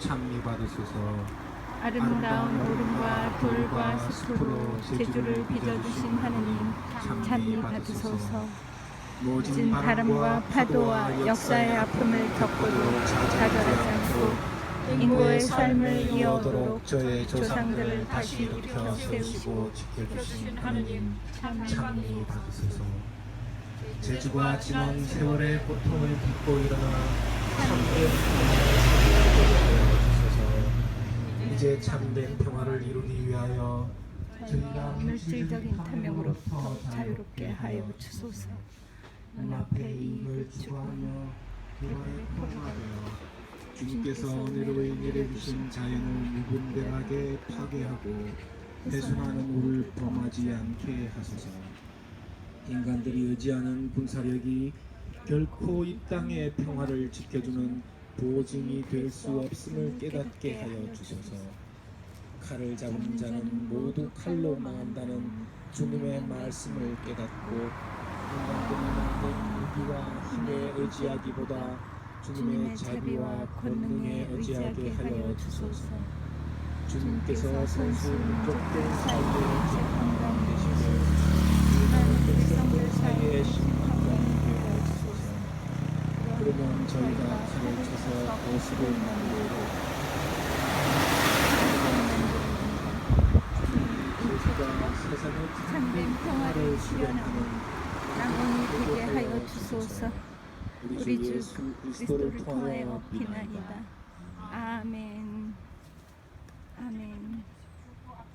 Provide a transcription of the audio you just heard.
찬미 받으소서. 아름다운 오름과 돌과 숲으로 제주를 빚어주신 하느님 찬미 받으소서. 진 바람과 파도와 역사의 아픔을 겪고도 좌절하지 않고 인고의 삶을 이어오도록 저의 조상들을 다시 일으켜 세우시고 지켜주신 하느님 찬미 받으소서. 제주가 지난 세월의 고통을 딛고 일어나 참된 평화를 이제 참된 평화를 이루기 위하여 저희가 물질적인 탐욕으로부터 자유롭게 하여 주소서. 눈앞에 이익을 추구하며 교회의 통화되어 주님께서 내려의 내려주신 자연을 무분별하게 파괴하고 배순하는 우를 범하지 않게 하소서. 인간들이 의지하는 군사력이 결코 이 땅의 평화를 지켜주는 보증이 될 수 없음을 깨닫게 하여 주소서 칼을 잡은 자는 모두 칼로 망한다는 주님의 말씀을 깨닫고 인간들이 만든 무기와 힘에 의지하기보다 주님의 자비와 권능에 의지하게 하여 주소서. 주님께서 선수 목적된 사이에 재판관 되시고 인간 백성들 사이에 심판관 되어 주소서. 그러면 저희가 칼을 옷으로 만들고. 참된 평화를 실현하는 영혼이 되게 하여 주소서. 우리 주 그리스도를 통하여 비나이다. 아멘